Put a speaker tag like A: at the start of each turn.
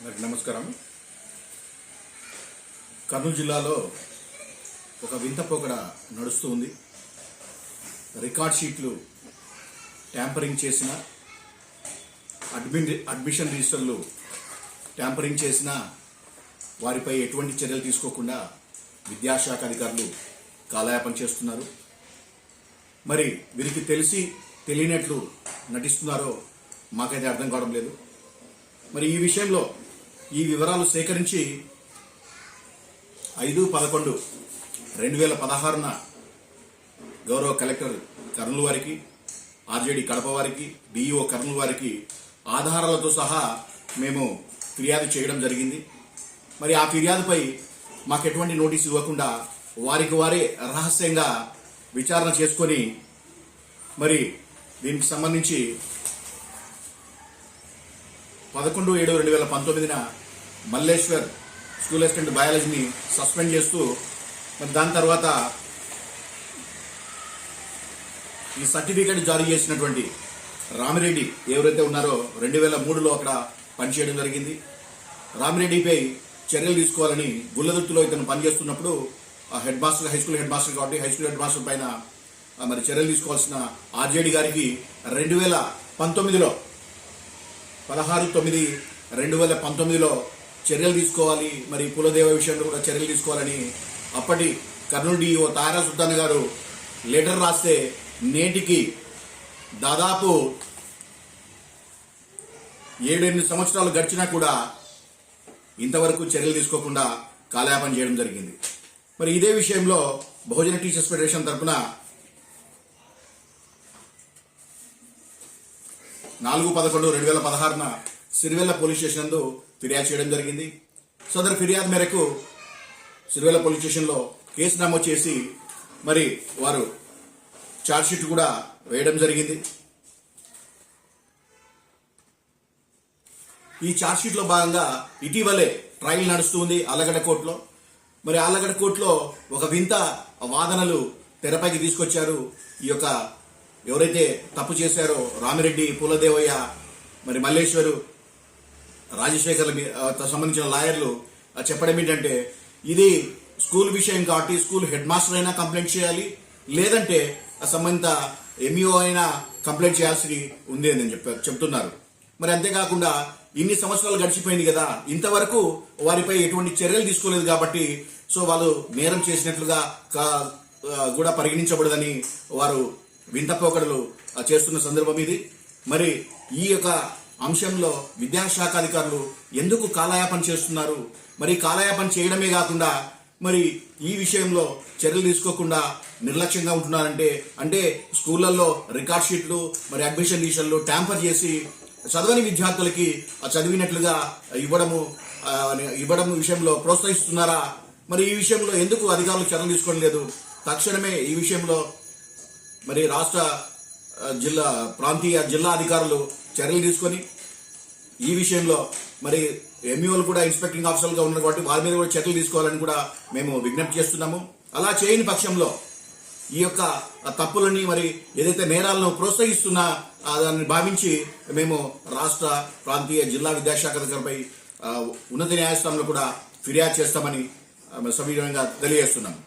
A: అందరికి నమస్కారం. కర్నూలు జిల్లాలో ఒక వింత పోకడ నడుస్తూ ఉంది. రికార్డ్ షీట్లు ట్యాంపరింగ్ చేసిన అడ్మిన్ అడ్మిషన్ రిజిస్టర్లు ట్యాంపరింగ్ చేసిన వారిపై ఎటువంటి చర్యలు తీసుకోకుండా విద్యాశాఖ అధికారులు కాలయాపన చేస్తున్నారు. మరి వీరికి తెలిసి తెలియనట్లు నటిస్తున్నారో మాకైతే అర్థం కావడం లేదు. మరి ఈ విషయంలో ఈ వివరాలు సేకరించి ఐదు పదకొండు రెండు వేల పదహారున గౌరవ కలెక్టర్ కర్నూలు వారికి ఆర్జేడి కడప వారికి డిఈఓ కర్నూలు వారికి ఆధారాలతో సహా మేము ఫిర్యాదు చేయడం జరిగింది. మరి ఆ ఫిర్యాదుపై మాకు ఎటువంటి నోటీస్ ఇవ్వకుండా వారికి వారే రహస్యంగా విచారణ చేసుకొని మరి దీనికి సంబంధించి పదకొండు ఏడు రెండు వేల పంతొమ్మిదిన మల్లేశ్వర్ స్కూల్ అసిస్టెంట్ బయాలజీని సస్పెండ్ చేస్తూ మరి దాని తర్వాత ఈ సర్టిఫికేట్ జారీ చేసినటువంటి రామిరెడ్డి ఎవరైతే ఉన్నారో రెండు వేల మూడులో అక్కడ పనిచేయడం జరిగింది. రామిరెడ్డిపై చర్యలు తీసుకోవాలని గుల్లదుర్తిలో ఇతను పనిచేస్తున్నప్పుడు ఆ head master high school head master కాబట్టి హై స్కూల్ హెడ్ మాస్టర్ పైన మరి చర్యలు తీసుకోవాల్సిన ఆర్జేడి గారికి రెండు వేల పంతొమ్మిదిలో పదహారు తొమ్మిది రెండు వేల పంతొమ్మిదిలో చర్యలు తీసుకోవాలి. మరి కులదేవ విషయంలో కూడా చర్యలు తీసుకోవాలని అప్పటి కర్నూలు డిఓ తారా సుల్తాన్ గారు లెటర్ రాస్తే నేటికి దాదాపు ఏడెనిమిది సంవత్సరాలు గడిచినా కూడా ఇంతవరకు చర్యలు తీసుకోకుండా కాలయాపన చేయడం జరిగింది. మరి ఇదే విషయంలో బహుజన టీచర్స్ ఫెడరేషన్ తరఫున నాలుగు పదకొండు రెండు వేల పదహారున సిరివెల్ల పోలీస్ స్టేషన్ నందు ఫిర్యాదు చేయడం జరిగింది. సదరు ఫిర్యాదు మేరకు సిరివెల్ల పోలీస్ స్టేషన్లో కేసు నమోదు చేసి మరి వారు ఛార్జ్షీట్ కూడా వేయడం జరిగింది. ఈ ఛార్జ్షీట్లో భాగంగా ఇటీవలే ట్రయల్ నడుస్తుంది ఆలగడ్డ కోర్టులో. మరి ఆలగడ్డ కోర్టులో ఒక వింత వాదనలు తెరపైకి తీసుకొచ్చారు ఈ యొక్క ఎవరైతే తప్పు చేశారో రామిరెడ్డి పూలదేవయ్య మరి మల్లేశ్వరు రాజశేఖర్ త- సంబంధించిన లాయర్లు చెప్పడం ఏంటంటే ఇది స్కూల్ విషయం కాబట్టి స్కూల్ హెడ్ మాస్టర్ అయినా కంప్లైంట్ చేయాలి లేదంటే ఆ సంబంధిత ఎంఈఓ అయినా కంప్లైంట్ చేయాల్సి ఉంది అని చెప్పారు చెప్తున్నారు. మరి అంతేకాకుండా ఇన్ని సంవత్సరాలు గడిచిపోయింది కదా ఇంతవరకు వారిపై ఎటువంటి చర్యలు తీసుకోలేదు కాబట్టి సో వాళ్ళు నేరం చేసినట్లుగా కా- కూడా పరిగణించబడదని వారు వింత పోకడలు చేస్తున్న సందర్భం ఇది. మరి ఈ యొక్క అంశంలో విద్యాశాఖ అధికారులు ఎందుకు కాలయాపన చేస్తున్నారు? మరి కాలయాపన చేయడమే కాకుండా మరి ఈ విషయంలో చర్యలు తీసుకోకుండా నిర్లక్ష్యంగా ఉంటున్నారంటే అంటే స్కూళ్ళల్లో రికార్డ్ షీట్లు మరి అడ్మిషన్ రిజిస్టర్లు ట్యాంపర్ చేసి చదవని విద్యార్థులకి చదివినట్లుగా ఇవ్వడము ఇవ్వడం విషయంలో ప్రోత్సహిస్తున్నారా? మరి ఈ విషయంలో ఎందుకు అధికారులు చర్యలు తీసుకోవడం లేదు? తక్షణమే ఈ విషయంలో మరి రాష్ట్ర జిల్లా ప్రాంతీయ జిల్లా అధికారులు చర్యలు తీసుకొని ఈ విషయంలో మరి ఎంఈఓలు కూడా ఇన్స్పెక్టింగ్ ఆఫీసర్లుగా ఉన్నారు కాబట్టి వారి మీద కూడా చర్యలు తీసుకోవాలని కూడా మేము విజ్ఞప్తి చేస్తున్నాము. అలా చేయని పక్షంలో ఈ యొక్క తప్పులని మరి ఏదైతే నేరాలను ప్రోత్సహిస్తున్నా దాన్ని భావించి మేము రాష్ట్ర ప్రాంతీయ జిల్లా విద్యాశాఖ దగ్గరపై ఉన్నత న్యాయస్థానంలో కూడా ఫిర్యాదు చేస్తామని ఆ, సవినయంగా తెలియజేస్తున్నాము.